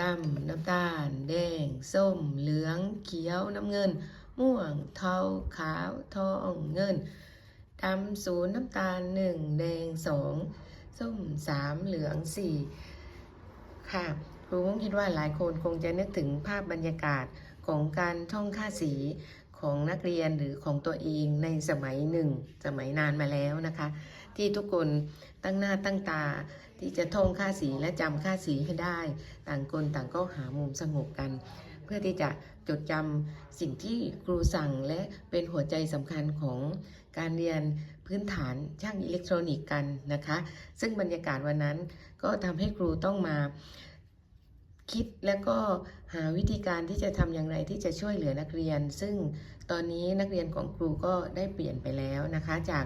ดำ น้ำตาล แดง ส้ม เหลือง เขียว น้ำเงิน ม่วง เทา ขาว ทอง เงิน ดำศูนย์น้ำตาลหนึ่ง แดงสอง ส้มสาม เหลืองสี่ค่ะครูคงคิดว่าหลายคนคงจะนึกถึงภาพบรรยากาศของการท่องค่าสีของนักเรียนหรือของตัวเองในสมัยหนึ่ง สมัยนานมาแล้วนะคะ ที่ทุกคนตั้งหน้าตั้งตา ที่จะท่องค่าสีและจำค่าสีให้ได้ ต่างคนต่างก็หามุมสงบกัน เพื่อที่จะจดจำสิ่งที่ครูสั่งและเป็นหัวใจสำคัญของการเรียนพื้นฐานช่างอิเล็กทรอนิกส์กันนะคะ ซึ่งบรรยากาศวันนั้นก็ทำให้ครูต้องมาคิดและก็หาวิธีการที่จะทำอย่างไรที่จะช่วยเหลือนักเรียน ซึ่งตอนนี้นักเรียนของครูก็ได้เปลี่ยนไปแล้วนะคะ จาก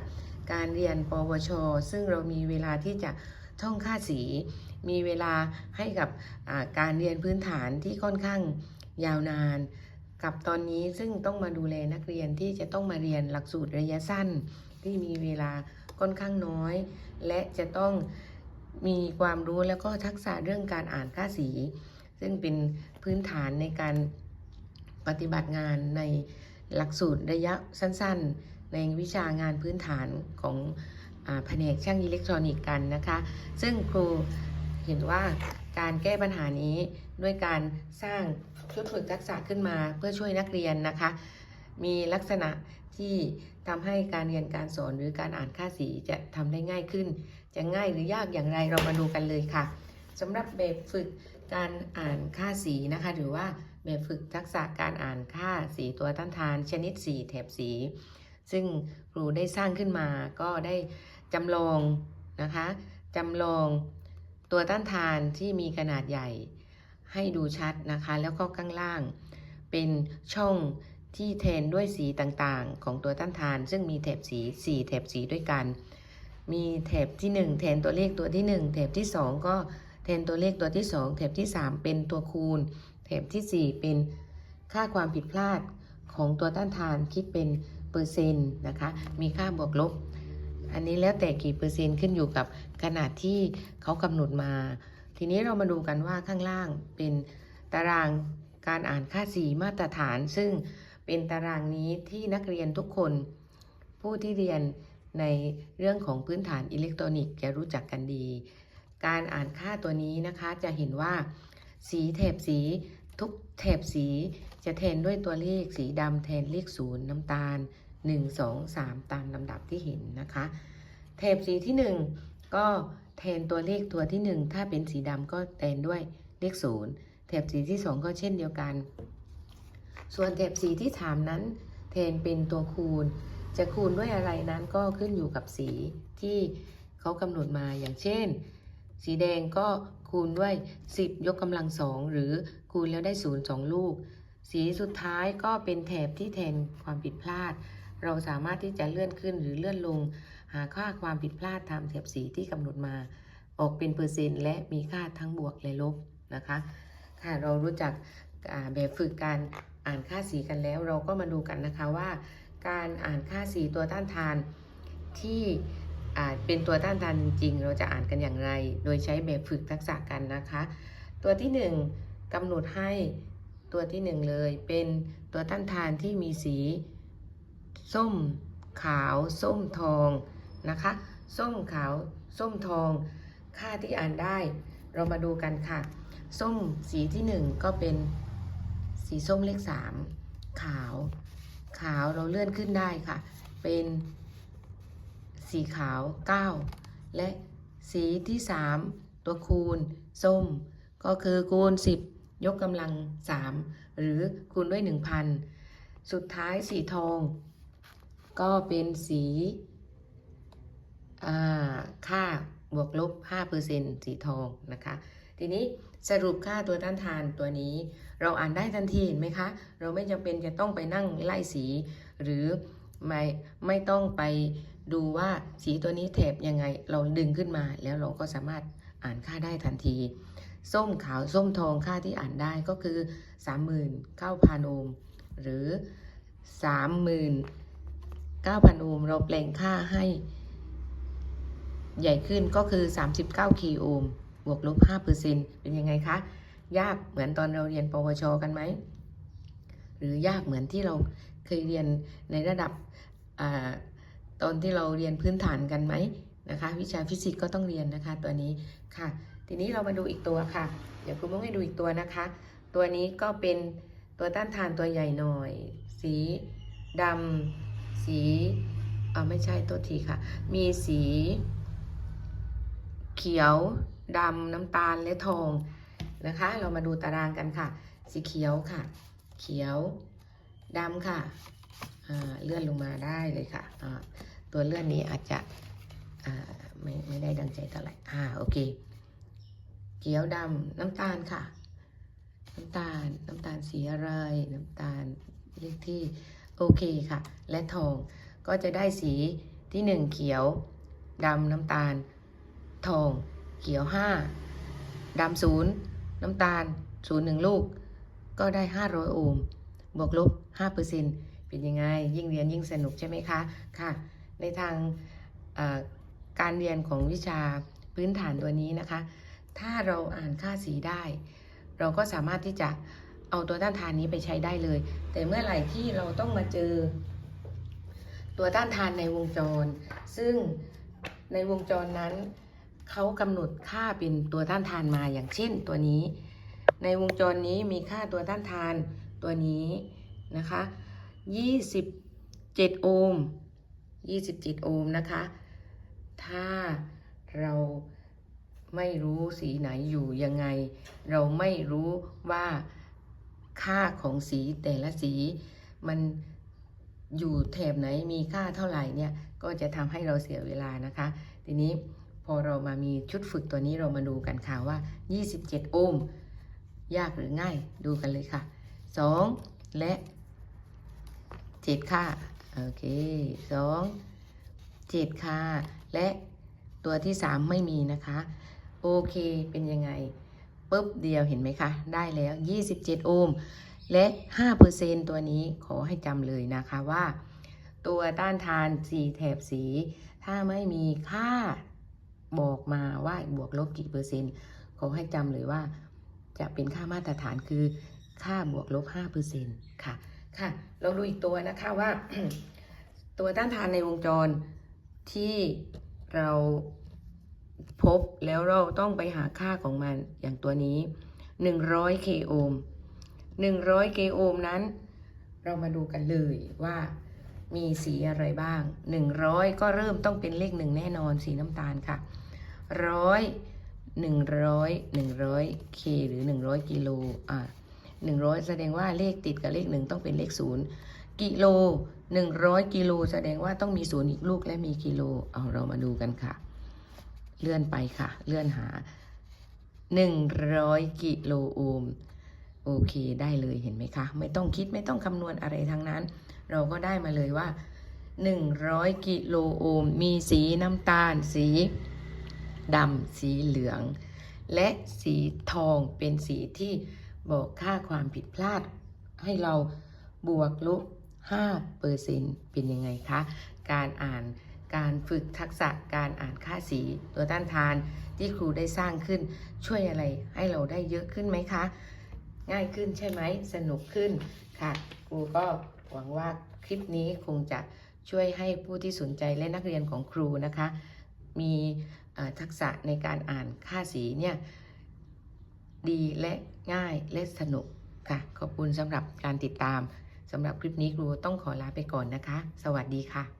การเรียนปวช ซึ่งเรามีเวลาที่จะ ท่องค่าสี มีเวลาให้กับการเรียนพื้นฐานที่ค่อนข้างยาวนาน กับตอนนี้ซึ่งต้องมาดูแลนักเรียนที่จะต้องมาเรียนหลักสูตรระยะสั้น ที่มีเวลาค่อนข้างน้อย และจะต้องมีความรู้แล้วก็ทักษะเรื่องการอ่านค่าสี ซึ่งเป็นพื้นฐานในการปฏิบัติงานในหลักสูตรระยะสั้น ๆ ในวิชางานพื้นฐานของ แผนกช่างอิเล็กทรอนิกส์กันนะคะ ซึ่งครูเห็นว่าการแก้ปัญหานี้ด้วยการสร้างชุดฝึกทักษะขึ้นมาเพื่อช่วยนักเรียนนะคะ มีลักษณะที่ทำให้การเรียนการสอนหรือการอ่านค่าสีจะทำได้ง่ายขึ้น จะง่ายหรือยากอย่างไรเรามาดูกันเลยค่ะสำหรับแบบฝึกการอ่านค่าสีนะคะ หรือว่าแบบฝึกทักษะการอ่านค่าสีตัวต้านทาน ชนิดสีแถบสี ซึ่งครูได้สร้างขึ้นมาก็ได้ จำลองนะคะจำลองตัวต้านทานที่มีขนาดใหญ่ให้ดูชัดนะคะ แล้วก็ข้างล่าง เป็นช่องที่แทนด้วยสีต่างๆ ของตัวต้านทาน ซึ่งมีแถบสี4แถบสีด้วยกัน มีแถบที่ 1 แทนตัวเลขตัวที่ 1 แถบที่ 2 ก็แทนตัวเลขตัวที่ 2 แถบที่ 3 เป็นตัวคูณ แถบทีสี่4 เป็นค่าความผิดพลาดของตัวต้านทานคิดเป็นเปอร์เซ็นต์นะคะ มีค่าบวกลบ อันนี้แล้วแต่กี่เปอร์เซ็นต์ขึ้นอยู่กับขนาดที่เขากำหนดมา ทีนี้เรามาดูกันว่าข้างล่างเป็นตารางการอ่านค่าสีมาตรฐาน ซึ่งเป็นตารางนี้ที่นักเรียนทุกคน ผู้ที่เรียนในเรื่องของพื้นฐานอิเล็กทรอนิกส์จะรู้จักกันดี การอ่านค่าตัวนี้นะคะจะเห็นว่า สีแถบสีทุกแถบสีจะแทนด้วยตัวเลขสีดำแทนเลขศูนย์น้ำตาล 1 2 3 ตามลำดับที่เห็นนะคะ แถบสีที่ 1 ก็แทนตัวเลขตัวที่ 1 ถ้าเป็นสีดำก็แทนด้วยเลขศูนย์แถบสีที่ 2 ก็เช่นเดียวกัน ส่วนแถบสีที่ 3 นั้น แทนเป็นตัวคูณ จะคูณด้วยอะไรนั้นก็ขึ้นอยู่กับสีที่เขากำหนดมาอย่างเช่น สีแดงก็คูณด้วย 10 ยกกำลังสองหรือคูณแล้วได้ 0 2 ลูก สีสุดท้ายก็เป็นแถบที่แทนความผิดพลาด เราสามารถที่จะเลื่อนขึ้นหรือเลื่อนลง หาค่าความผิดพลาดตามแถบสีที่กำหนดมา ออกเป็นเปอร์เซ็นต์ และมีค่าทั้งบวกและลบนะคะ ค่ะเรารู้จักแบบฝึกการอ่านค่าสีกันแล้ว เราก็มาดูกันนะคะว่า การอ่านค่าสีตัวต้านทานที่เป็นตัวต้านทานจริงๆเราจะอ่านกันอย่างไร โดยใช้แบบฝึกทักษะกันนะคะ ตัวที่ 1กำหนดให้ตัวที่ 1 เลย เป็นตัวต้านทานที่มีสี ส้มขาวส้มทองนะคะ ส้มขาวส้มทอง ค่าที่อ่านได้ เรามาดูกันค่ะ ส้มสีที่ 1 ก็เป็นสีส้มเลข 3 ขาว ขาวเราเลื่อนขึ้นได้ค่ะ เป็นสีขาว 9 และสีที่ 3 ตัวคูณ ส้ม ก็คือคูณ 10 ยกกำลัง 3 หรือคูณด้วย 1,000 สุดท้ายสีทอง ก็เป็นสีค่าบวกลบ 5%สีทองนะคะ ทีนี้สรุปค่าตัวต้านทานตัวนี้ เราอ่านได้ทันทีเห็นไหมคะ เราไม่จำเป็นจะต้องไปนั่งไล่สี หรือไม่ไม่ต้องไปดูว่าสีตัวนี้แถบยังไง เราดึงขึ้นมาแล้วเราก็สามารถอ่านค่าได้ทันที ส้มขาวส้มทองค่าที่อ่านได้ก็คือ 39,000โอห์มหรือ 9,000 โอห์ม เราแปลงค่าให้ ใหญ่ขึ้นก็คือ 39 คีโอห์ม บวกลบ5%เป็นยังไงคะ ยากเหมือนตอนเราเรียนปวช กันไหม หรือยากเหมือนที่เราเคยเรียนในระดับอตอนที่เราเรียนพื้นฐานกันไหมนะคะ วิชาฟิสิกส์ก็ต้องเรียนนะคะตัวนี้ค่ะ ทีนี้เรามาดูอีกตัวค่ะ เดี๋ยวคุณมุกให้ดูอีกตัวนะคะ ตัวนี้ก็เป็นตัวต้านทานตัวใหญ่หน่อย สีดำ สีอ่าไม่ใช่ตัวทีค่ะ มีสี เขียวดำน้ำตาลและทองนะคะ เรามาดูตารางกันค่ะ สีเขียวค่ะ เขียวดำค่ะอ่าเลื่อนลงมาได้เลยค่ะ ตัวเลื่อนนี้อาจจะอ่าไม่ไม่ได้ดังใจเท่าไหร่อ่าโอเค เขียวดำน้ำตาลค่ะ น้ำตาลน้ำตาลสีอะไร น้ำตาลเลขที่ โอเคค่ะ และทองก็จะได้สีที่หนึ่งเขียวดำน้ำตาล ทอง เขียวห้าดำศูนย์น้ำตาลศูนย์หนึ่งลูก ก็ได้ 500 โอห์มบวกลบ5%เป็นยังไง ยิ่งเรียนยิ่งสนุกใช่ไหมคะค่ะ ในทางการเรียนของวิชาพื้นฐานตัวนี้นะคะ ถ้าเราอ่านค่าสีได้ เราก็สามารถที่จะ เอาตัวต้านทานนี้ไปใช้ได้เลย แต่เมื่อไหร่ที่เราต้องมาเจอ ตัวต้านทานในวงจร ซึ่งในวงจรนั้นเขากำหนดค่าเป็นตัวต้านทานมาอย่างเช่นตัวนี้ ในวงจรนี้มีค่าตัวต้านทานตัวนี้นะคะ27 โอห์ม 27 โอห์มนะคะ ถ้าเราไม่รู้สีไหนอยู่ยังไง เราไม่รู้ว่า ค่าของสีแต่ละสี มันอยู่แถบไหนมีค่าเท่าไหร่เนี่ยก็จะทำให้เราเสียเวลานะคะ ทีนี้พอเรามามีชุดฝึกตัวนี้เรามาดูกันค่ะว่า 27 โอห์มยากหรือง่ายดูกันเลยค่ะ 2 และ7ค่าโอเค 2 7 ค่าและตัวที่ 3 ไม่มีนะคะ โอเคเป็นยังไง ปุ๊บเดียวเห็นไหมคะ ได้แล้ว 27 โอห์มและ 5%ตัวนี้ขอให้จำเลยนะคะว่า ตัวต้านทาน 4 แถบสี ถ้าไม่มีค่าบอกมาว่าบวกลบกี่เปอร์เซ็นต์ขอให้จำเลยว่า จะเป็นค่ามาตรฐานคือค่าบวกลบ 5%ค่ะ ค่ะ เราดูอีกตัวนะคะว่า ตัวต้านทานในวงจรที่เรา พบแล้วเราต้องไปหาค่าของมันอย่างตัวนี้ 100 k โอห์ม100 k โอห์มนั้น เรามาดูกันเลยว่ามีสีอะไรบ้าง 100 ก็เริ่มต้องเป็นเลขหนึ่งแน่นอนสีน้ำตาลค่ะร้อยหนึ่งร้อยหนึ่งร้อยเคหรือหนึ่งร้อยกิโลอ่าหนึ่งร้อยแสดงว่าเลขติดกับเลขหนึ่งต้องเป็นเลขศูนย์กิโลหนึ่งร้อยกิโลแสดงว่าต้องมีศูนย์อีกลูกและมีกิโลเอาเรามาดูกันค่ะ เลื่อนไปค่ะ เลื่อนหาหนึ่งร้อยกิโลโอห์มโอเคได้เลยเห็นไหมคะ ไม่ต้องคิดไม่ต้องคำนวณอะไรทั้งนั้น เราก็ได้มาเลยว่า 100 กิโลโอห์มมีสีน้ำตาล สีดำสีเหลือง และสีทองเป็นสีที่บอกค่าความผิดพลาด ให้เราบวกลบ5เปอร์เซ็นต์เป็นยังไงคะ การอ่าน การฝึกทักษะการอ่านค่าสีตัวต้านทานที่ครูได้สร้างขึ้นช่วยอะไรให้เราได้เยอะขึ้นไหมคะ ง่ายขึ้นใช่ไหมสนุกขึ้นค่ะ ครูก็หวังว่าคลิปนี้คงจะช่วยให้ผู้ที่สนใจและนักเรียนของครูนะคะ มีทักษะในการอ่านค่าสีเนี่ยดีและง่ายและสนุกค่ะ ขอบคุณสำหรับการติดตามสำหรับคลิปนี้ครูต้องขอลาไปก่อนนะคะ สวัสดีค่ะ